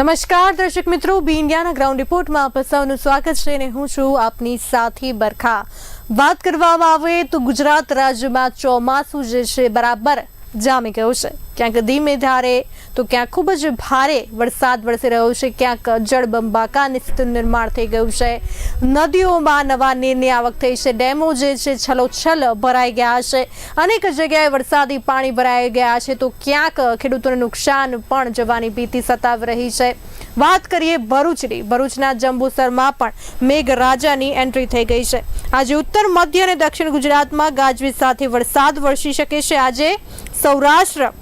નમસ્કાર, દર્શક મિત્રો. બી ઇન્ડિયાના ગ્રાઉન્ડ રિપોર્ટમાં આપ સૌનું સ્વાગત છે અને હું છું આપની સાથી બરખા. વાત કરવામાં આવે તો ગુજરાત રાજ્યમાં ચોમાસું જે છે, બરાબર જામી ગયું છે. ક્યાંક ધીમે ધારે તો ક્યાંક ખૂબ જ ભારે વરસાદ વરસી રહ્યો છે, ક્યાંક જળબંબાકારની સ્થિતિનું નિર્માણ થઈ ગયું છે. નદીઓમાં નવા નીરની આવક થઈ છે, ડેમો જે છે છલોછલ ભરાઈ ગયા છે. અનેક જગ્યાએ વરસાદી પાણી ભરાઈ ગયા છે, તો ક્યાંક ખેડૂતોને નુકસાન પણ જવાની ભીતિ સતાવી રહી છે. વાત કરીએ ભરૂચની, ભરૂચના જંબુસરમાં પણ મેઘરાજાની એન્ટ્રી થઈ ગઈ છે. આજે ઉત્તર, મધ્ય અને દક્ષિણ ગુજરાતમાં ગાજવીજ સાથે વરસાદ વરસી શકે છે. આજે સૌરાષ્ટ્ર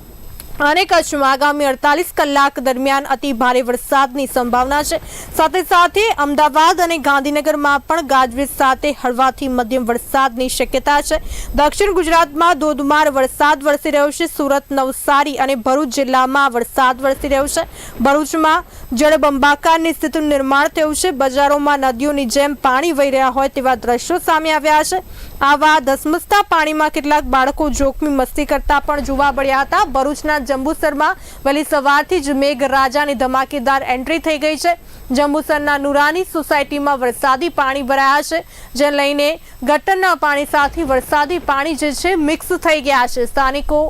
અને કચ્છમાં આગામી અડતાલીસ કલાક દરમિયાન અતિ ભારે વરસાદની સંભાવના છે. સાથે સાથે અમદાવાદ અને ગાંધીનગરમાં પણ ગાજવીજ સાથે હળવાથી મધ્યમ વરસાદની શક્યતા છે. દક્ષિણ ગુજરાતમાં ધોધમાર વરસાદ વરસી રહ્યો છે. સુરત, નવસારી અને ભરૂચ જિલ્લામાં વરસાદ વરસી રહ્યો છે. ભરૂચમાં જળબંબાકારની સ્થિતિનું નિર્માણ થયું છે. બજારોમાં નદીઓની જેમ પાણી વહી રહ્યા હોય તેવા દ્રશ્યો સામે આવ્યા છે. આવા ધસમસતા પાણીમાં કેટલાક બાળકો જોખમી મસ્તી કરતા પણ જોવા મળ્યા હતા. ભરૂચના જંબુસરમાં વહેલી સવારથી જ મેઘરાજાની ધમાકેદાર એન્ટ્રી થઈ ગઈ છે. જંબુસરના નુરાની સોસાયટીમાં વરસાદી પાણી ભરાયા છે, જે લઈને ગટરના પાણી સાથે વરસાદી પાણી જે છે મિક્સ થઈ ગયા છે. સ્થાનિકો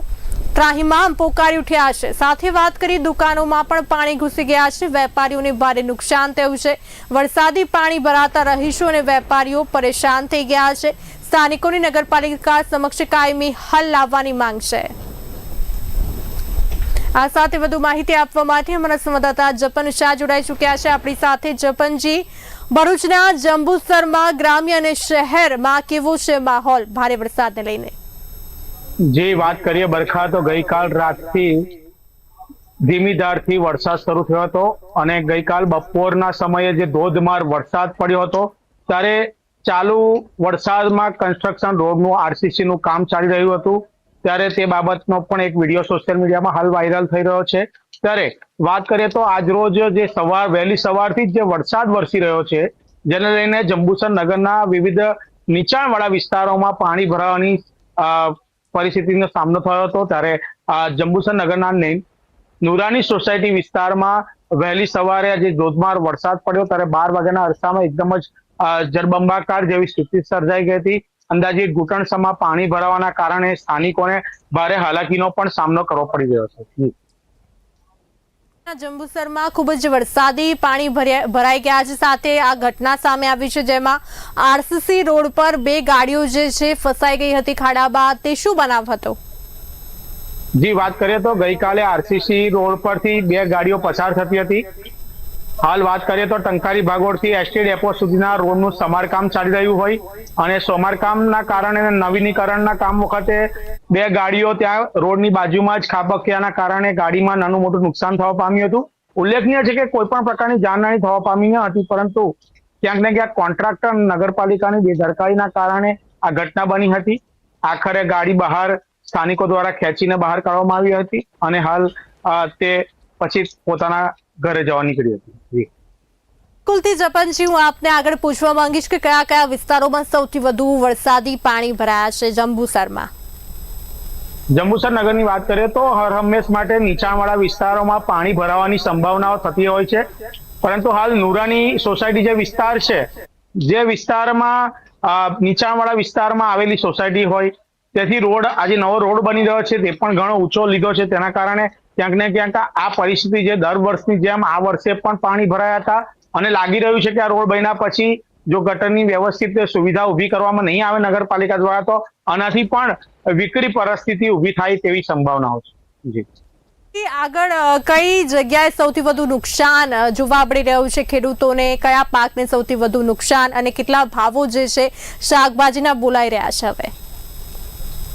ત્રાહિમામ પોકારી ઉઠ્યા છે. સાથે વાત કરી દુકાનોમાં પણ પાણી ઘૂસી ગયા છે. વેપારીઓને ભારે નુકસાન થયું છે. વરસાદી પાણી ભરાતા રહીશો અને વેપારીઓ પરેશાન થઈ ગયા છે. સ્થાનિકોની નગરપાલિકા સમક્ષ કાયમી હલ લાવવાની માંગ છે. આ સાથે વધુ માહિતી આપવા માટે અમારા સંવાદદાતા જપન શાહ જોડાઈ ચૂક્યા છે. આપણી સાથે જપનજી, ભરૂચના જંબુસરમાં ગ્રામ્ય અને શહેરમાં કેવો છે માહોલ? ભારે વરસાદને લઈને. જે વાત કરીએ બરખા, તો ગઈકાલ રાતથી ધીમી ધારથી વરસાદ શરૂ થયો હતો અને ગઈકાલ બપોરના સમયે જે ધોધમાર વરસાદ પડ્યો હતો, ત્યારે ચાલુ વરસાદમાં કન્સ્ટ્રક્શન રોડનું આરસીસીનું કામ ચાલી રહ્યું હતું. ત્યારે તે બાબતનો પણ એક વીડિયો સોશિયલ મીડિયામાં હાલ વાયરલ થઈ રહ્યો છે. ત્યારે વાત કરીએ તો આજરોજ જે સવાર, વહેલી સવારથી જ જે વરસાદ વરસી રહ્યો છે, જેને લઈને જંબુસર નગરના વિવિધ નીચાણવાળા વિસ્તારોમાં પાણી ભરાવાની પરિસ્થિતિનો સામનો થયો હતો. ત્યારે જંબુસર નગરના નુરાની સોસાયટી વિસ્તારમાં વહેલી સવારે આજે ધોધમાર વરસાદ પડ્યો. ત્યારે બાર વાગ્યાના અરસામાં એકદમ જ જળબંબાકાર જેવી સ્થિતિ સર્જાઈ ગઈ હતી. અંદાજે ઘૂંટણસમાં પાણી ભરાવાના કારણે સ્થાનિકોને ભારે હાલાકીનો પણ સામનો કરવો પડી રહ્યો છે. જંબુસરમાં ખૂબ જ વરસાદી પાણી ભર્યા- ભરાઈ ગયા છે. સાથે આ ઘટના સામે આવી છે જેમાં આરસીસી રોડ પર બે ગાડીઓ જે છે ફસાઈ ગઈ હતી ખાડામાં. તે શું બનાવ હતો? જી વાત કરીએ તો ગઈકાલે આરસીસી રોડ પરથી બે ગાડીઓ પસાર થતી હતી. હાલ વાત કરીએ તો ટંકારી ભાગોળથી એસટી ડેપો સુધીના રોડનું સમારકામ ચાલી રહ્યું હોય અને સમારકામના કારણે નવીનીકરણના કામ વખતે બે ગાડીઓ ત્યાં રોડની બાજુમાં જ ખાબક્યાના કારણે ગાડીમાં નાનું મોટું નુકસાન થવા પામ્યું હતું. ઉલ્લેખનીય છે કે કોઈ પણ પ્રકારની જાનહાની થવા પામી ન હતી, પરંતુ ક્યાંક ને ક્યાંક કોન્ટ્રાક્ટર નગરપાલિકાની બેદરકારીના કારણે આ ઘટના બની હતી. આખરે ગાડી બહાર સ્થાનિકો દ્વારા ખેંચીને બહાર કાઢવામાં આવી હતી અને હાલ તે પછી પોતાના ઘરે જવા નીકળી હતી. જી કુલથી જપનજી હું આપને આગળ પૂછવા માંગીશ કે કયા કયા વિસ્તારોમાં સૌથી વધુ વરસાદી પાણી ભરાયા છે જંબુસરમાં? જંબુસર નગરની વાત કરીએ તો હર હંમેશ માટે નીચાણવાળા વિસ્તારોમાં પાણી ભરાવાની સંભાવનાઓ થતી હોય છે. પરંતુ હાલ નુરાની સોસાયટી જે વિસ્તાર છે, જે વિસ્તારમાં નીચાણવાળા વિસ્તારમાં આવેલી સોસાયટી હોય, તેથી રોડ, આજે નવો રોડ બની રહ્યો છે, તે પણ ઘણો ઊંચો લીધો છે. તેના કારણે ક્યાંક ને ક્યાંક આ પરિસ્થિતિ જે દર વર્ષની જેમ આ વર્ષે પણ પાણી ભરાયા હતા. અને લાગી રહ્યું છે કે આ રોડ બન્યા પછી જો ગટરની વ્યવસ્થિત સુવિધા ઊભી કરવામાં નહીં આવે નગરપાલિકા દ્વારા તો આનાથી પણ વિકરી પરિસ્થિતિ ઊભી થાય તેવી સંભાવનાઓ છે. જી. આગળ કઈ જગ્યાએ સૌથી વધુ નુકસાન જોવા મળી રહ્યું છે? ખેડૂતોને કયા પાકને સૌથી વધુ નુકસાન અને કેટલા ભાવો જે છે શાકભાજીના બોલાઈ રહ્યા છે હવે?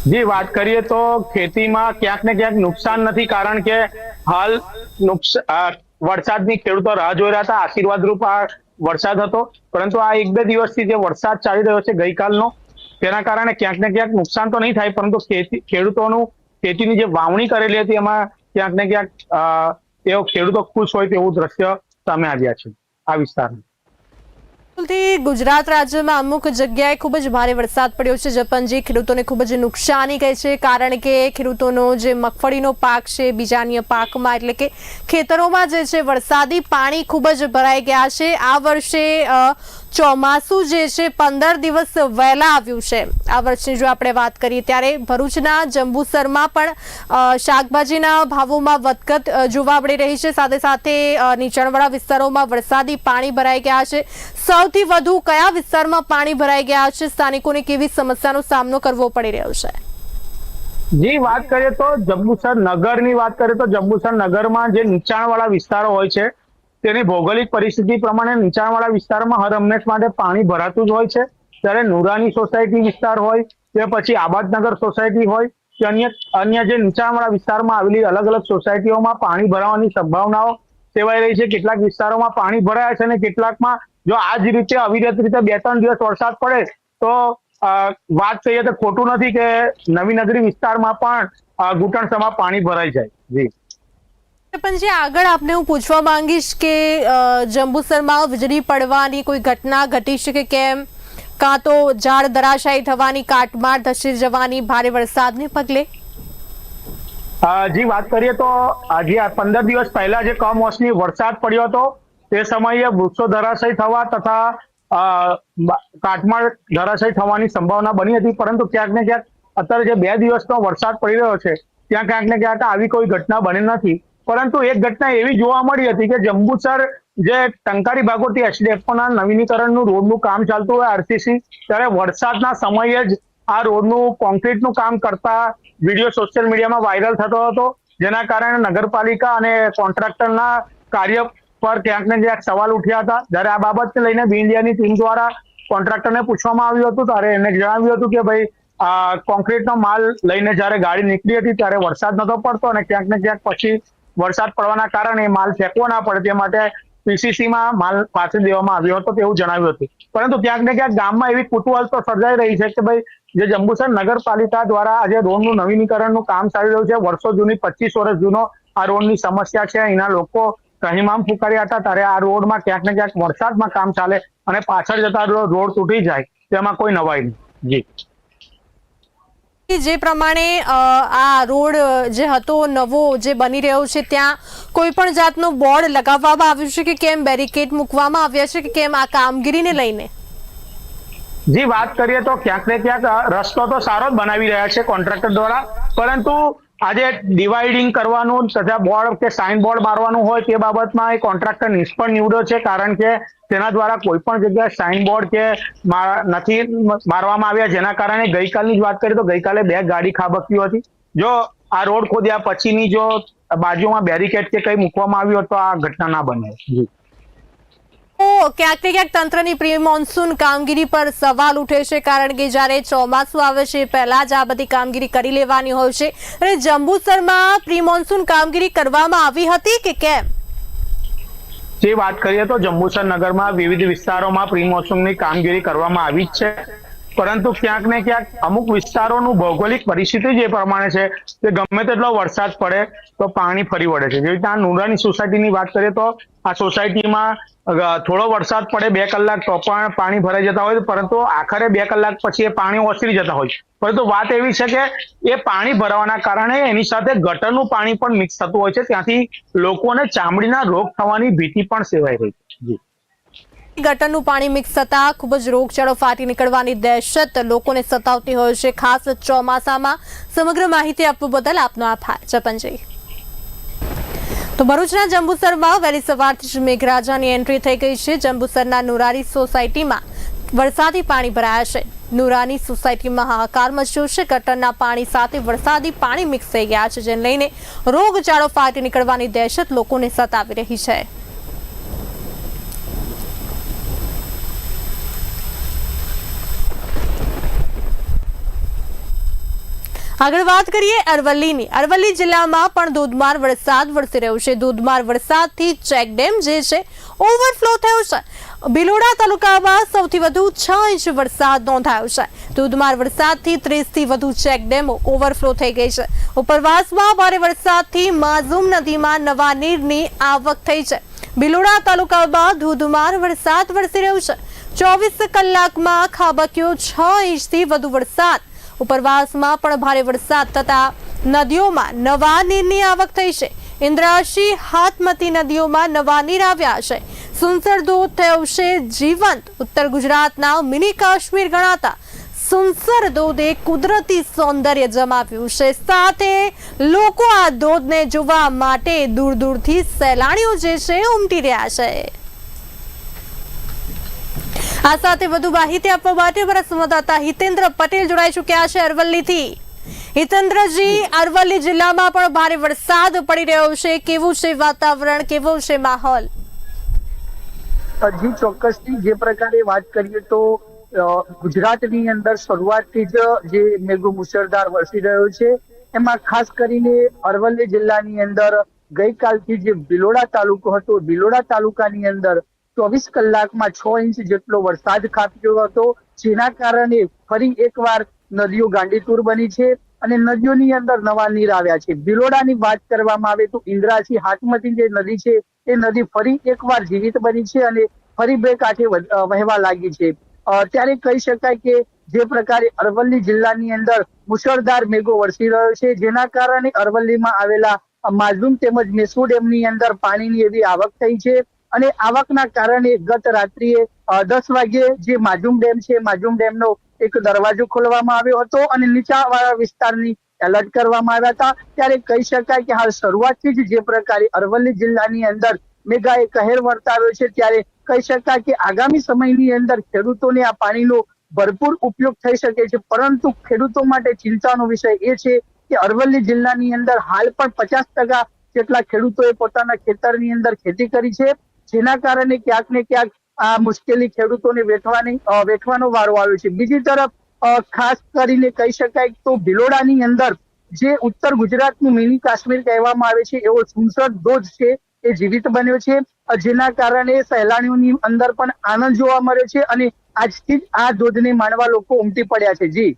જી વાત કરીએ તો ખેતીમાં ક્યાંક ને ક્યાંક નુકસાન નથી કારણ કે હાલ નુકસ- આ વરસાદની ખેડૂતો રાહ જોઈ રહ્યા હતા. આશીર્વાદરૂપ આ વરસાદ હતો. પરંતુ આ એક બે દિવસથી જે વરસાદ ચાલી રહ્યો છે ગઈકાલનો, તેના કારણે ક્યાંક ને ક્યાંક નુકસાન તો નહીં થાય, પરંતુ ખેડૂતોનું ખેતીની જે વાવણી કરેલી હતી, એમાં ક્યાંક ને ક્યાંક તેઓ ખેડૂતો ખુશ હોય તેવું દ્રશ્ય સામે આવ્યા છે આ વિસ્તારમાં. ગુજરાત રાજ્યમાં અમુક જગ્યાએ ખૂબ જ ભારે વરસાદ પડ્યો છે. જપનજી ખેડૂતોને ખૂબ જ નુકસાની કહે છે, કારણ કે ખેડૂતોનો જે મગફળીનો પાક છે, બીજા અન્ય પાકમાં, એટલે કે ખેતરોમાં જે છે, વરસાદી પાણી ખૂબ જ ભરાઈ ગયા છે. આ વર્ષે ચોમાસું જે છે, પંદર દિવસ વહેલા આવ્યું છે. આ વર્ષની જો આપણે વાત કરીએ ત્યારે ભરૂચના જંબુસરમાં પણ શાકભાજીના ભાવોમાં વધઘટ જોવા મળી રહી છે. સાથે સાથે નીચાણવાળા વિસ્તારોમાં વરસાદી પાણી ભરાઈ ગયા છે. સૌથી વધુ કયા વિસ્તારમાં પાણી ભરાઈ ગયા છે? સ્થાનિકોને કેવી સમસ્યાનો સામનો કરવો પડી રહ્યો છે? જી, વાત કરીએ તો જંબુસર નગરની વાત કરીએ તો જંબુસર નગરમાં જે નીચાણવાળા વિસ્તારો હોય છે તેની ભૌગોલિક પરિસ્થિતિ પ્રમાણે નીચાણવાળા વિસ્તારમાં હર હંમેશ માટે પાણી ભરાતું જ હોય છે. ત્યારે નુરાની સોસાયટી વિસ્તાર હોય, કે પછી આબાદનગર સોસાયટી હોય, કે અન્ય અન્ય જે નીચાણવાળા વિસ્તારમાં આવેલી અલગ અલગ સોસાયટીઓમાં પાણી ભરાવાની સંભાવનાઓ સેવાઈ રહી છે. કેટલાક વિસ્તારોમાં પાણી ભરાયા છે અને કેટલાકમાં જો આ જ રીતે અવિરત રીતે બે ત્રણ દિવસ વરસાદ પડે, તો વાત કહીએ તો ખોટું નથી કે નવી નગરી વિસ્તારમાં પણ ઘૂંટણ ઘૂંટણસમાં પાણી ભરાઈ જાય. જી. પણ જે આગળ આપને હું પૂછવા માંગીશ કે જંબુસરમાં વીજળી પડવાની કોઈ ઘટના ઘટી છે કે કેમ? કાં તો ઝાડ ધરાશાયી થવાની, કાટમાળ ધસી જવાની, ભારે વરસાદને પગલે? જી, વાત કરીએ તો આજે પંદર દિવસ પહેલા જે કમોસમી વરસાદ પડ્યો હતો, તે સમયે વૃક્ષો ધરાશય થવા તથા કાટમાળ ધરાશય થવાની સંભાવના બની હતી, પરંતુ ક્યાંક ને ક્યાંક અત્યારે જે બે દિવસનો વરસાદ પડી રહ્યો છે, ત્યાં ક્યાંક ને ક્યાંક આવી કોઈ ઘટના બની નથી. પરંતુ એક ઘટના એવી જોવા મળી હતી કે જંબુસર જે ટંકારી ભાગોથી એચડીએફઓના નવીનીકરણનું રોડનું કામ ચાલતું હોય, આરસીસી, ત્યારે વરસાદના સમયે જ આ રોડનું કોન્ક્રીટનું કામ કરતા વીડિયો સોશિયલ મીડિયામાં વાયરલ થતો હતો. જેના કારણે નગરપાલિકા અને કોન્ટ્રાક્ટરના કાર્ય પર ક્યાંક ને ક્યાંક સવાલ ઉઠ્યા હતા. જ્યારે આ બાબતને લઈને બી ઇન્ડિયાની ટીમ દ્વારા કોન્ટ્રાક્ટરને પૂછવામાં આવ્યું હતું, ત્યારે એને જણાવ્યું હતું કે ભાઈ કોન્ક્રીટનો માલ લઈને જ્યારે ગાડી નીકળી હતી, ત્યારે વરસાદ નતો પડતો અને ક્યાંક ને ક્યાંક પછી વરસાદ પડવાના કારણે માલ ફેંકવો ના પડે, તે માટે પીસીસીમાં માલ પાછળ દેવામાં આવ્યો હતો તેવું જણાવ્યું હતું. પરંતુ ક્યાંક ને ક્યાંક ગામમાં એવી કુતૂહલ તો સર્જાઈ રહી છે કે ભાઈ, જે જંબુસર નગરપાલિકા દ્વારા આજે રોડનું નવીનીકરણનું કામ ચાલી રહ્યું છે, વર્ષો જૂની, પચીસ વર્ષ જૂનો આ રોડની સમસ્યા છે, અહીંના લોકો કહીમામ ફૂંકાર્યા હતા, ત્યારે આ રોડમાં ક્યાંક ને ક્યાંક વરસાદમાં કામ ચાલે અને પાછળ જતા રોડ તૂટી જાય, તેમાં કોઈ નવાઈ નહીં. જી. જે પ્રમાણે આ રોડ જે હતો, નવો, જે બની રહ્યો છે, ત્યાં કોઈ પણ જાતનું બોર્ડ લગાવવામાં આવ્યું છે કે કેમ બેરિકેડ મૂકવામાં આવ્યા છે કે કેમ આ કામગીરીને લઈને? જી, વાત કરીએ તો ક્યાંક ને ક્યાંક રસ્તો તો સારો જ બનાવી રહ્યા છે કોન્ટ્રાક્ટર દ્વારા, પરંતુ આજે ડિવાઇડિંગ કરવાનું તથા બોર્ડ કે સાઇન બોર્ડ મારવાનું હોય તે બાબતમાં એ કોન્ટ્રાક્ટર નિષ્ફળ નીવડ્યો છે, કારણ કે તેના દ્વારા કોઈ પણ જગ્યાએ સાઇન બોર્ડ કે નથી મારવામાં આવ્યા. જેના કારણે ગઈકાલની જ વાત કરીએ તો ગઈકાલે બે ગાડી ખાબક્યું હતી. જો આ રોડ ખોદ્યા પછીની જો બાજુમાં બેરિકેડ કે કંઈ મૂકવામાં આવ્યું તો આ ઘટના ના બને. જી. ક્યાંક ને ક્યાંક તંત્રની પ્રી મોન્સૂન કામગીરી પર સવાલ ઉઠે છે, કારણ કે જ્યારે ચોમાસું આવે છે, પહેલાં જ આ બધી કામગીરી કરી લેવાની હોય છે. અને જંબુસરમાં પ્રી મોન્સૂન કામગીરી કરવામાં આવી હતી કે કેમ? જે વાત કરીએ તો જંબુસર નગરમાં વિવિધ વિસ્તારોમાં પ્રી મોન્સૂનની કામગીરી કરવામાં આવી છે. પરંતુ ક્યાંક ને ક્યાંક અમુક વિસ્તારોનું ભૌગોલિક પરિસ્થિતિ જે પ્રમાણે છે કે ગમે તેટલો વરસાદ પડે તો પાણી ફરી વળે છે. જેવી રીતે આ નુરાની સોસાયટીની વાત કરીએ તો આ સોસાયટીમાં થોડો વરસાદ પડે બે કલાક તો પણ પાણી ભરાઈ જતા હોય પરંતુ આખરે બે કલાક પછી એ પાણી ઓસરી જતા હોય પરંતુ વાત એવી છે કે એ પાણી ભરાવાના કારણે એની સાથે ગટરનું પાણી પણ મિક્સ થતું હોય છે. ત્યાંથી લોકોને ચામડીના રોગ થવાની ભીતિ પણ સેવાઈ રહી છે. ગટરનું પાણી મિક્સ થતા ખૂબ જ રોગચાળો ફાટી નીકળવાની દહેશત લોકોને સતાવતી હોય છે. ખાસ ચોમાસામાં સમગ્ર માહિતી આપવા બદલ આપનો આભાર. જપનજી તો ભરૂચના જંબુસરમાં વહેલી સવારથી જ મેઘરાજાની એન્ટ્રી થઈ ગઈ છે. જંબુસરના નુરારી સોસાયટીમાં વરસાદી પાણી ભરાયા છે. નુરાની સોસાયટીમાં હાહાકાર મચ્યો છે. ગટરના પાણી સાથે વરસાદી પાણી મિક્સ થઈ ગયા છે, જેને લઈને રોગચાળો ફાટી નીકળવાની દહેશત લોકોને સતાવી રહી છે. આગળ વાત કરીએ અરવલ્લીની. અરવલ્લી જિલ્લામાં પણ ધોધમાર વરસાદ વરસી રહ્યો છે. ધોધમાર વરસાદથી ચેકડેમ જે છે, ઓવરફ્લો થયો છે. ભિલોડા તાલુકામાં સૌથી વધુ છ ઇંચ વરસાદ નોંધાયો છે. ધોધમાર વરસાદથી ત્રીસથી વધુ ચેકડેમો ઓવરફ્લો થઈ ગઈ છે. ઉપરવાસમાં ભારે વરસાદથી માઝુમ નદીમાં નવા નીરની આવક થઈ છે. ભિલોડા તાલુકામાં ધોધમાર વરસાદ વરસી રહ્યો છે. ચોવીસ કલાકમાં ખાબક્યો છ ઇંચથી વધુ વરસાદ ઉપરવાસમાં પણ ભારે વરસાદ થતા નદીઓમાં નવા નીરની આવક થઈ છે. ઇન્દ્રાશી હાથમતી નદીઓમાં નવા નીર આવ્યા છે. સુનસર ધોધ થયો છે જીવંત. ઉત્તર ગુજરાતના મિની કાશ્મીર ગણાતા સુનસર ધોધે કુદરતી સૌંદર્ય જમાવ્યું છે. સાથે લોકો આ ધોધને જોવા માટે દૂર દૂરથી સહેલાણીઓ જે છે ઉમટી રહ્યા છે. આ સાથે વધુ માહિતી આપવા માટે અમારા સંવાદદાતા હિતેન્દ્ર પટેલ જોડાઈ ચૂક્યા છે અરવલ્લીથી. હિતેન્દ્રજી, અરવલ્લી જિલ્લામાં પણ ભારે વરસાદ પડી રહ્યો છે. કેવું છે વાતાવરણ? કેવો છે માહોલ? જી ચોક્કસથી જે પ્રકારે વાત કરીએ તો ગુજરાતની અંદર શરૂઆતથી જ જે મેઘો મુશળધાર વરસી રહ્યો છે. એમાં ખાસ કરીને અરવલ્લી જિલ્લાની અંદર ગઈકાલથી જે બિલોડા તાલુકો હતો બિલોડા તાલુકાની અંદર ચોવીસ કલાકમાં છ ઇંચ જેટલો વરસાદ ખાબક્યો હતો. જેના કારણે ફરી એકવાર નદીઓ ગાંડીતુર બની છે અને નદીઓની અંદર નવા નીર આવ્યા છે. ભિલોડાની વાત કરવામાં આવે તો ઇન્દ્રાસી હાથમતી જે નદી છે, એ નદી ફરી એકવાર જીવિત બની છે અને ફરી બે કાંઠે વહેવા લાગી છે. ત્યારે કહી શકાય કે જે પ્રકારે અરવલ્લી જિલ્લાની અંદર મુશળધાર મેઘો વરસી રહ્યો છે, જેના કારણે અરવલ્લીમાં આવેલા માઝૂમ તેમજ મેસુ ડેમની અંદર પાણીની એવી આવક થઈ છે. અને આવકના કારણે ગત રાત્રિએ દસ વાગ્યે જે માજુમ ડેમ છે, માજુમ ડેમનો એક દરવાજો ખોલવામાં આવ્યો હતો અને નીચાણવાળા વિસ્તારની એલર્ટ કરવામાં આવ્યા હતા. ત્યારે કહી શકાય કે હાલ શરૂઆતથી જ જે પ્રકારે અરવલ્લી જિલ્લાની અંદર મેઘાએ કહેર વર્તાવ્યો છે, ત્યારે કહી શકાય કે આગામી સમયની અંદર ખેડૂતોને આ પાણીનો ભરપૂર ઉપયોગ થઈ શકે છે. પરંતુ ખેડૂતો માટે ચિંતાનો વિષય એ છે કે અરવલ્લી જિલ્લાની અંદર હાલ પણ પચાસ ટકા જેટલા ખેડૂતોએ પોતાના ખેતરની અંદર ખેતી કરી છે. જેના કારણે ક્યાંક ને ક્યાંક આ મુશ્કેલી ખેડૂતોને વેઠવાની વેઠવાનો વારો આવ્યો છે. બીજી તરફ ખાસ કરીને કહી શકાય તો ભિલોડાની અંદર જે ઉત્તર ગુજરાતનું મિની કાશ્મીર કહેવામાં આવે છે, એવો સુનસર ધોધ છે, એ જીવિત બન્યો છે. જેના કારણે સહેલાણીઓની અંદર પણ આનંદ જોવા મળે છે અને આજથી જ આ ધોધને માણવા લોકો ઉમટી પડ્યા છે. જી.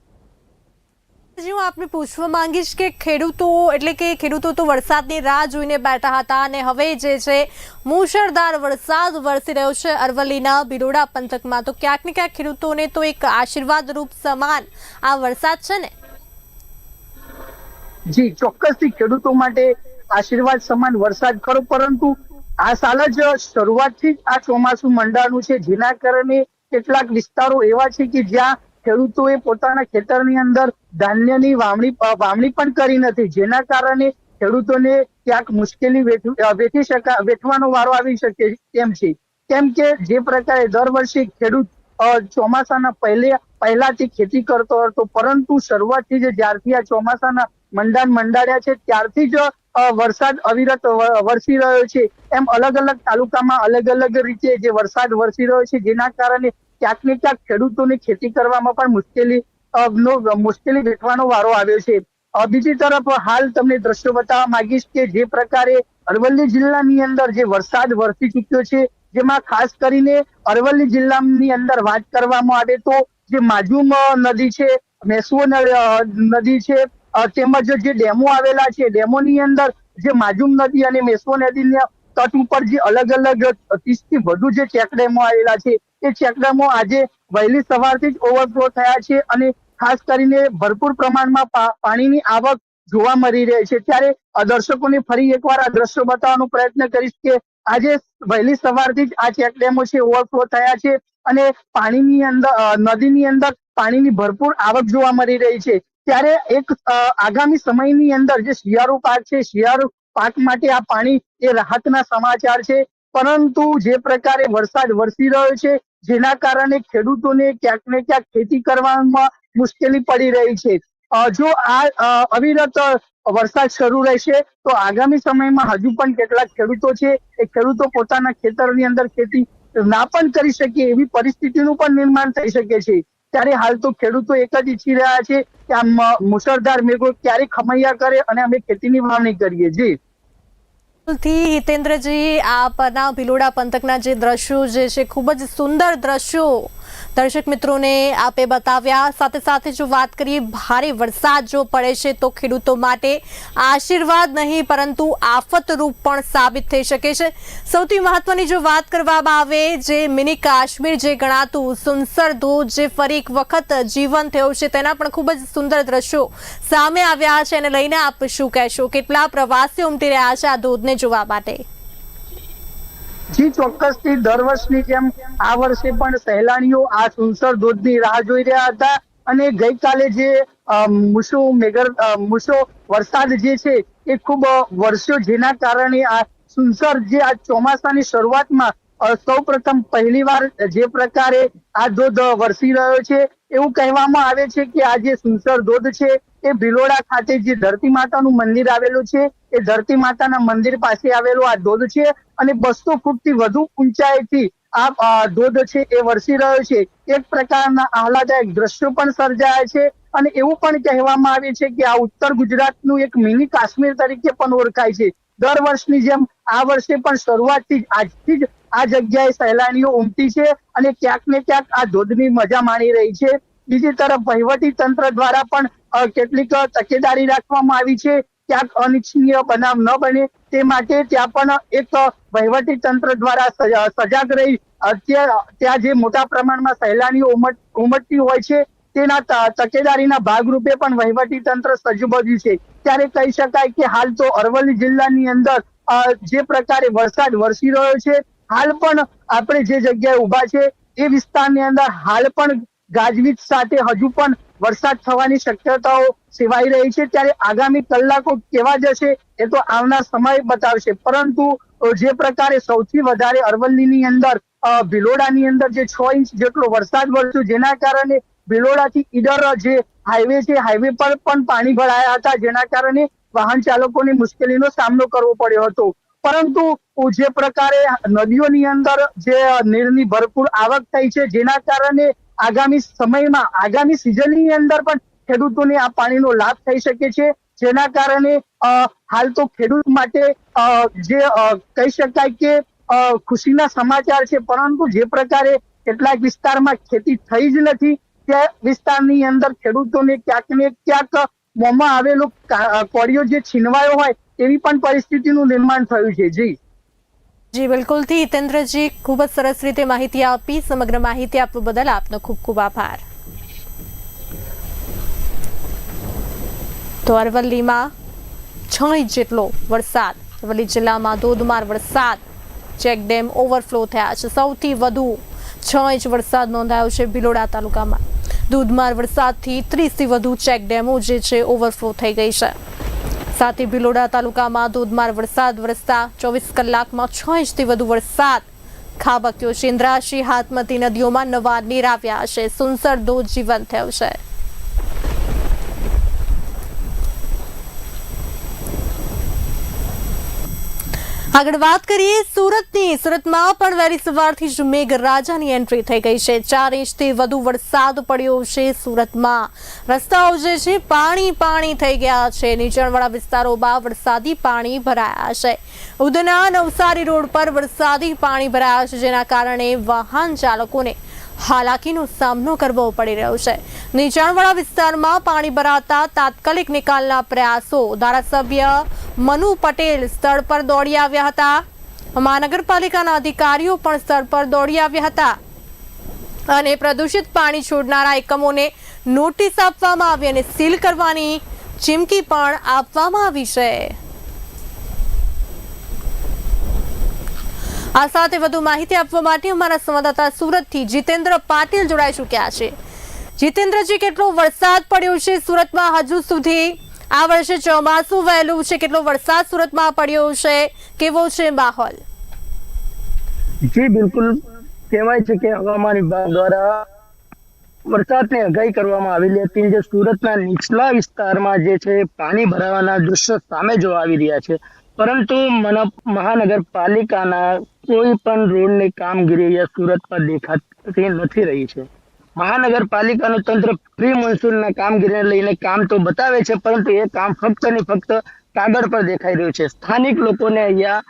હું આપને પૂછવા માંગીશ કે ખેડૂતો, એટલે કે ખેડૂતો તો વરસાદની રાહ જોઈને બેઠા હતા અને હવે જે છે, મુશળધાર વરસાદ વરસી રહ્યો છે અરવલ્લીના બિરોડા પંથકમાં. તો ક્યાંક ને ક્યાંક ખેડૂતોને તો એક આશીર્વાદ રૂપ સમાન આ વરસાદ છે ને? જી, ચોક્કસથી ખેડૂતો માટે આશીર્વાદ સમાન વરસાદ ખરો, પરંતુ આ સાલ જ શરૂઆતથી જ આ ચોમાસું મંડાણું છે. જેના કારણે કેટલાક વિસ્તારો એવા છે કે જ્યાં ખેડૂતોએ પોતાના ખેતરની અંદર ધાન્યની વાવણી વાવણી પણ કરી નથી. જેના કારણે ખેડૂતોને ક્યાંક મુશ્કેલી વેઠી શકા, વેઠવાનો વારો આવી શકે તેમ છે. કેમ કે જે પ્રકારે દર વર્ષે ખેડૂત ચોમાસાના પહેલે, પહેલાથી ખેતી કરતો હતો, પરંતુ શરૂઆતથી જ જ્યારથી આ ચોમાસાના મંડાણ મંડાડ્યા છે, ત્યારથી જ વરસાદ અવિરત વરસી રહ્યો છે. એમ અલગ અલગ તાલુકામાં અલગ અલગ રીતે જે વરસાદ વરસી રહ્યો છે, જેના કારણે ક્યાંક ને ક્યાંક ખેડૂતોને ખેતી કરવામાં પણ મુશ્કેલી મુશ્કેલી વેઠવાનો વારો આવ્યો છે. બીજી તરફ હાલ તમને દ્રશ્યો બતાવવા માંગીશ કે જે પ્રકારે અરવલ્લી જિલ્લાની અંદર જે વરસાદ વરસી ચૂક્યો છે, જેમાં ખાસ કરીને અરવલ્લી જિલ્લાની અંદર વાત કરવામાં આવે તો જે માજુમ નદી છે મેસુઓ નદી છે તેમજ જે ડેમો આવેલા છે, ડેમોની અંદર જે માજુમ નદી અને મેસુઓ નદીના તટ ઉપર જે અલગ અલગ ત્રીસથી વધુ જે ચેકડેમો આવેલા છે એ ચેકડેમો આજે વહેલી સવારથી જ ઓવરફ્લો થયા છે અને ખાસ કરીને ભરપૂર પ્રમાણમાં પાણીની આવક જોવા મળી રહી છે. ત્યારે દર્શકોને ફરી એકવાર આ દ્રશ્યો બતાવવાનો પ્રયત્ન કરીશ કે આજે વહેલી સવારથી જ આ ચેકડેમો છે ઓવરફ્લો થયા છે અને પાણીની અંદર નદીની અંદર પાણીની ભરપૂર આવક જોવા મળી રહી છે. ત્યારે એક આગામી સમયની અંદર જે શિયાળુ પાક છે, શિયાળુ પાક માટે આ પાણી એ રાહતના સમાચાર છે. પરંતુ જે પ્રકારે વરસાદ વરસી રહ્યો છે જેના કારણે ખેડૂતોને ક્યાંક ને ક્યાંક ખેતી કરવામાં મુશ્કેલી પડી રહી છે. જો આ અવિરત વરસાદ શરૂ રહેશે, તો આગામી સમયમાં હજુ પણ કેટલાક ખેડૂતો છે, એ ખેડૂતો પોતાના ખેતરની અંદર ખેતી ના પણ કરી શકે એવી પરિસ્થિતિનું પણ નિર્માણ થઈ શકે છે. ત્યારે હાલ તો ખેડૂતો એક જ ઈચ્છી રહ્યા છે કે આ મુશળધાર મેઘો ક્યારે ખમૈયા કરે અને અમે ખેતીની વાવણી કરીએ. જી. થી હિતેન્દ્રજી, આપના ભિલોડા પંથકના જે દ્રશ્યો જે છે, ખૂબ જ સુંદર દ્રશ્યો દર્શક મિત્રોને આપે બતાવ્યા. સાથે સાથે જો વાત કરીએ, ભારે વરસાદ જો પડે છે, તો ખેડૂતો માટે આશીર્વાદ નહીં, પરંતુ આફતરૂપ પણ સાબિત થઈ શકે છે. સૌથી મહત્વની જો વાત કરવામાં આવે, જે મિની કાશ્મીર જે ગણાતું સુનસર ધોધ જે ફરી એક વખત જીવન થયો છે, તેના પણ ખૂબ જ સુંદર દ્રશ્યો સામે આવ્યા છે. અને લઈને આપ શું કહેશો? કેટલા પ્રવાસીઓ ઉમટી રહ્યા છે આ ધોધને જોવા માટે? જી, ચોક્કસથી દર વર્ષની જેમ આ વર્ષે પણ સહેલાણીઓ આ સુનસર ધોધની રાહ જોઈ રહ્યા હતા અને ગઈકાલે જે મૂસો મેઘર મૂસો વરસાદ જે છે એ ખૂબ વર્ષો જેના કારણે આ સુનસર જે આ ચોમાસાની શરૂઆતમાં સૌ પ્રથમ પહેલીવાર જે પ્રકારે આ ધોધ વરસી રહ્યો છે, એવું કહેવામાં આવે છે કે આ જે સુનસર ધોધ છે એ ભિલોડા ખાતે જે ધરતી માતાનું મંદિર આવેલું છે, એ ધરતી માતાના મંદિર પાસે આવેલો આ ધોધ છે અને બસો ફૂટથી વધુ ઊંચાઈથી આ ધોધ છે એ વરસી રહ્યો છે. એક પ્રકારના આહલાદાયક દ્રશ્યો પણ સર્જાયા છે અને એવું પણ કહેવામાં આવે છે કે આ ઉત્તર ગુજરાતનું એક મિની કાશ્મીર તરીકે પણ ઓળખાય છે. દર વર્ષની જેમ આ વર્ષે પણ શરૂઆતથી જ, આજથી જ આ જગ્યાએ સહેલાણીઓ ઉમટી છે અને ક્યાંક ને ક્યાંક આ ધોધની મજા માણી રહી છે. બીજી તરફ વહીવટી તંત્ર દ્વારા પણ કેટલીક તકેદારી રાખવામાં આવી છે. ક્યાંક અનિચ્છનીય બનાવ ન બને તે માટે ત્યાં પણ એક વહીવટી તંત્ર દ્વારા સજાગ રહી. અત્યારે, ત્યાં જે મોટા પ્રમાણમાં સહેલાણીઓ ઉમટ, ઉમટતી હોય છે, તેના તકેદારીના ભાગરૂપે પણ વહીવટી તંત્ર સજ્જ બન્યું છે. ત્યારે કહી શકાય કે હાલ તો અરવલ્લી જિલ્લાની અંદર જે પ્રકારે વરસાદ વરસી રહ્યો છે, હાલ પણ આપણે જે જગ્યાએ ઊભા છે, એ વિસ્તારની અંદર હાલ પણ ગાજવીજ સાથે હજુ પણ વરસાદ થવાની શક્યતાઓ સેવાઈ રહી છે. ત્યારે આગામી કલાકો કેવા જશે એ તો આવનાર સમય બતાવશે. પરંતુ જે પ્રકારે સૌથી વધારે અરવલ્લીની અંદર ભિલોડાની અંદર જે છ ઇંચ જેટલો વરસાદ વરસ્યો, જેના કારણે ભિલોડાથી ઈડર જે હાઈવે છે, હાઈવે પર પણ પાણી ભરાયા હતા, જેના કારણે વાહન ચાલકોને મુશ્કેલીનો સામનો કરવો પડ્યો હતો. પરંતુ, જે પ્રકારે નદીઓની અંદર જે નીરની ભરપૂર આવક થઈ છે, જેના કારણે આગામી સમયમાં, આગામી સિઝનની અંદર પણ ખેડૂતોને આ પાણીનો લાભ થઈ શકે છે. જેના કારણે હાલ તો ખેડૂત માટે જે કહી શકાય કે ખુશીના સમાચાર છે, પરંતુ જે પ્રકારે કેટલાક વિસ્તારમાં ખેતી થઈ જ નથી, તે વિસ્તારની અંદર ખેડૂતોને ક્યાંક ને ક્યાંક મોંમાં આવેલો કોળિયો જે છીનવાયો હોય, એવી પણ પરિસ્થિતિનું નિર્માણ થયું છે. જી. જી બિલકુલથી હિતેન્દ્રજી, ખૂબ જ સરસ રીતે માહિતી આપી. સમગ્ર માહિતી આપવા બદલ આપનો ખૂબ ખૂબ આભાર. તો અરવલ્લીમાં છ ઇંચ જેટલો વરસાદ, અરવલ્લી જિલ્લામાં ધોધમાર વરસાદ ચેકડેમ ઓવરફ્લો થયા છે. સૌથી વધુ છ ઇંચ વરસાદ નોંધાયો છે ભિલોડા તાલુકામાં. ધોધમાર વરસાદથી ત્રીસથી વધુ ચેકડેમો જે છે ઓવરફ્લો થઈ ગઈ છે. સાથે ભિલોડા તાલુકામાં ધોધમાર વરસાદ. વરસતા ચોવીસ કલાકમાં છ ઇંચથી વધુ વરસાદ. ખાબક્યો છે ઇન્દ્રાશી હાથમતી નદીઓમાં નવા નીર આવ્યા છે સુનસર ધોધ જીવંત થયો છે. આગળ વાત કરીએ સુરતની. સુરતમાં પણ વહેલી સવારથી જ મેઘરાજાની એન્ટ્રી થઈ ગઈ છે. ચાર ઇંચથી વધુ વરસાદ પડ્યો છે સુરતમાં. રસ્તાઓ જે છે, પાણી પાણી થઈ ગયા છે. નીચાણવાળા વિસ્તારોમાં વરસાદી પાણી ભરાયા છે. ઉધના નવસારી રોડ પર વરસાદી પાણી ભરાયા છે, જેના કારણે વાહન ચાલકોને હાલાકીનો સામનો કરવો પડી રહ્યો છે. નીચાણવાળા વિસ્તારમાં પાણી ભરાતા તાત્કાલિક નિકાલના પ્રયાસો. ધારાસભ્ય મનુ પટેલ સ્થળ પર દોડી આવ્યા હતા. મહાનગરપાલિકાના અધિકારીઓ પણ સ્થળ પર દોડી આવ્યા હતા. અને પ્રદૂષિત પાણી છોડનારા એકમોને નોટિસ આપવામાં આવી અને સીલ કરવાની ચીમકી પણ આપવામાં આવી છે. આ સાથે વધુ માહિતી આપવા માટે અમારા સંવાદદાતા સુરતથી જીતેન્દ્ર પાટીલ જોડાઈ ચૂક્યા છે. જીતેન્દ્રજી, કેટલો વરસાદ પડ્યો છે સુરતમાં હજુ સુધી? આ વર્ષે ચોમાસું વહેલું છે, કેટલો વરસાદ સુરતમાં પડ્યો છે? કેવો છે માહોલ? જી, બિલકુલ કહેવાય છે કે હવામાન વિભાગ દ્વારા વરસાદની આગાહી કરવામાં આવેલી હતી જે સુરતના નીચલા વિસ્તારમાં જે છે પાણી ભરાવાના દૃશ્ય સામે જોવા આવી રહ્યા છે. પરંતુ મહાનગરપાલિકાના કોઈ પણ રોડની કામગીરી અહીંયા સુરત પર દેખાતી નથી રહી છે. મહાનગરપાલિકાનું તંત્ર પ્રી મોન્સૂનના કામગીરીને લઈને કામ તો બતાવે છે, પરંતુ એ કામ ફક્ત ને ફક્ત કાગળ પર દેખાઈ રહ્યું છે. સ્થાનિક લોકોને અહીંયા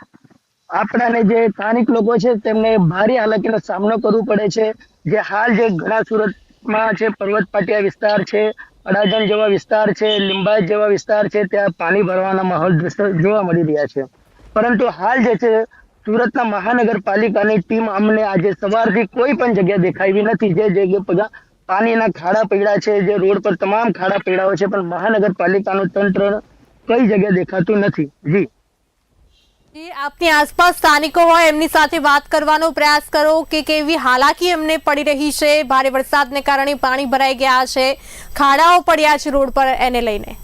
આપણાને જે સ્થાનિક લોકો છે તેમને ભારે હાલાકીનો સામનો કરવો પડે છે. જે હાલ જે ઘણા સુરતમાં છે પર્વત પાટિયા વિસ્તાર છે અડાજણ જેવા વિસ્તાર છે લિંબાયત જેવા વિસ્તાર છે ત્યાં પાણી ભરવાના માહોલ જોવા મળી રહ્યા છે. પરંતુ હાલ જે છે સુરતના મહાનગરપાલિકાની ટીમ અમને આજે સવારથી કોઈ પણ જગ્યા દેખાવી નથી. જે જગ્યા પાણીના ખાડા પડ્યા છે જે રોડ પર તમામ ખાડા પડ્યા છે પણ મહાનગરપાલિકાનું તંત્ર કઈ જગ્યા દેખાતું નથી. જી, આપની આસપાસ સ્થાનિકો હોય, એમની સાથે વાત કરવાનો પ્રયાસ કરો કે કેવી હાલાકી એમને પડી રહી છે? ભારે વરસાદને કારણે પાણી ભરાઈ ગયા છે. ખાડાઓ પડ્યા છે રોડ પર એને લઈને.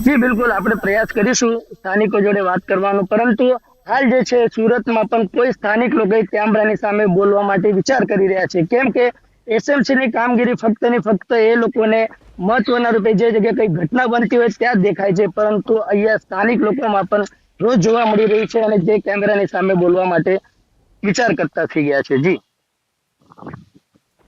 જી, બિલકુલ. આપણે પ્રયાસ કરીશું સ્થાનિકો જોડે વાત કરવાનો. પરંતુ હાલ જે છે, સુરતમાં પણ કોઈ સ્થાનિક લોકો કેમેરાની સામે બોલવા માટે વિચાર કરી રહ્યા છે. કેમ કે એસએમસી ની કામગીરી ફક્ત ને ફક્ત એ લોકોને મહત્વના રૂપે જે જગ્યાએ કઈ ઘટના બનતી હોય ત્યાં જ દેખાય છે. પરંતુ અહીંયા સ્થાનિક લોકોમાં પણ રોજ જોવા મળી રહી છે અને જે કેમેરાની સામે બોલવા માટે વિચાર કરતા થઈ ગયા છે. જી.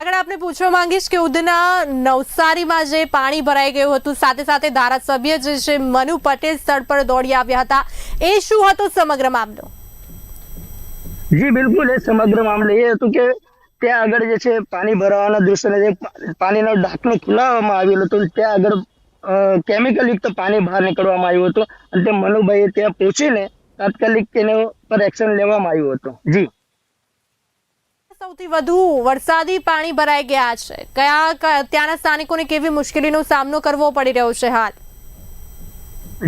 આગળ આપણે પૂછવા માંગીશ કે ઉધના નવસારીમાં જે પાણી ભરાઈ ગયું હતું સાથે સાથે ધારાસભ્ય જે છે મનુ પટેલ સ્થળ પર દોડી આવ્યા હતા. એ શું હતો સમગ્ર મામલો? જી બિલકુલ એ સમગ્ર મામલો એ હતું કે ત્યાં આગળ જે છે પાણી ભરાવાના દૃશ્યને જે પાણીનો ઢાંકણું ખુલાવવામાં આવેલું હતું ત્યાં આગળ કેમિકલ યુક્ત પાણી બહાર નીકળવામાં આવ્યું હતું અને તે મનુભાઈએ ત્યાં પહોંચીને તાત્કાલિક તેના પર એક્શન લેવામાં આવ્યું હતું. જી. સૌથી વધુ વરસાદી પાણી ભરાઈ ગયા છે. કયા ત્યાંના સ્થાનિકોને કેવી મુશ્કેલીનો સામનો કરવો પડી રહ્યો છે હાલ?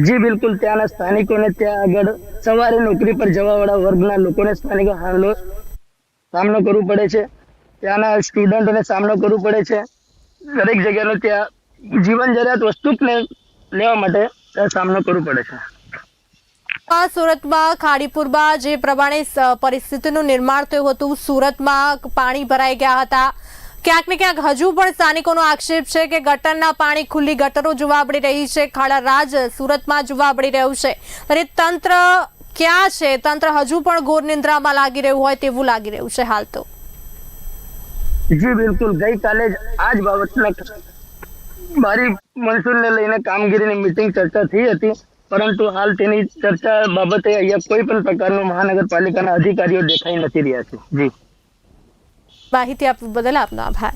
જી બિલકુલ. ત્યાંના સ્થાનિકોને ત્યાં આગળ સવારે નોકરી પર જવાવાળા વર્ગના લોકોને સ્થાનિકો હાલનો સામનો કરવો પડે છે. ત્યાંના સ્ટુડન્ટોને સામનો કરવો પડે છે. દરેક જગ્યાનો ત્યાં જીવન જરૂરિયાત વસ્તુને લેવા માટે સામનો કરવો પડે છે. સુરતમાં, ખાડીપુરમાં જે પ્રમાણે પરિસ્થિતિનું નિર્માણ થયું હતું, સુરતમાં પાણી ભરાઈ ગયા હતા. ક્યાંક ને ક્યાંક હજુ પણ સ્થાનિકોનો આક્ષેપ છે કે ગટરના પાણી ખુલ્લી ગટરો જોવા મળી રહી છે. ખાડા રાજ સુરતમાં જોવા મળી રહ્યું છે. અને તંત્ર ક્યાં છે? તંત્ર હજુ પણ ઘોર નિંદ્રામાં લાગી રહ્યું હોય તેવું લાગી રહ્યું છે હાલ તો. જી, બિલકુલ. ગઈકાલે જ આ જ બાબતના મારી મનસૂરને લઈને કામગીરીની મિટિંગ ચર્ચા થઈ હતી. પરંતુ હાલ તેની ચર્ચા બાબતે અહીંયા કોઈ પણ પ્રકારનું મહાનગરપાલિકાના અધિકારીઓ દેખાઈ નથી રહ્યા છે. જી. માહિતી આપવા બદલ આપનો આભાર.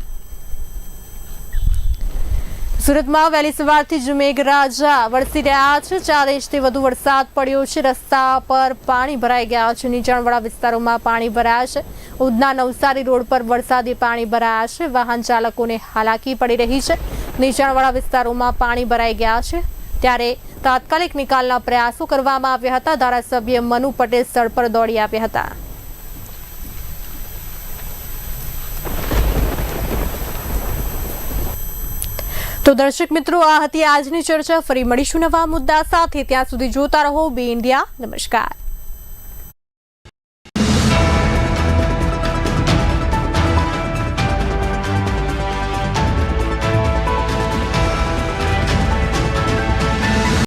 સુરતમાં વહેલી સવારથી જ મેઘરાજા વરસી રહ્યા છે. ચાર ઇંચથી વધુ વરસાદ પડ્યો છે. રસ્તા પર પાણી ભરાઈ ગયા છે. નીચાણવાળા વિસ્તારોમાં પાણી ભરાયા છે. ઉધના નવસારી રોડ પર વરસાદી પાણી ભરાયા છે. વાહન ચાલકોને હાલાકી પડી રહી છે. નીચાણવાળા વિસ્તારોમાં પાણી ભરાઈ ગયા છે. ત્યારે તાત્કાલિક નિકાલના પ્રયાસો કરવામાં આવ્યા હતા. ધારાસભ્ય મનુ પટેલ સ્થળ પર દોડી આવ્યા હતા. તો દર્શક મિત્રો, આ હતી આજની ચર્ચા. ફરી મળીશું નવા મુદ્દા સાથે. ત્યાં સુધી જોતા રહો. Be India. નમસ્કાર.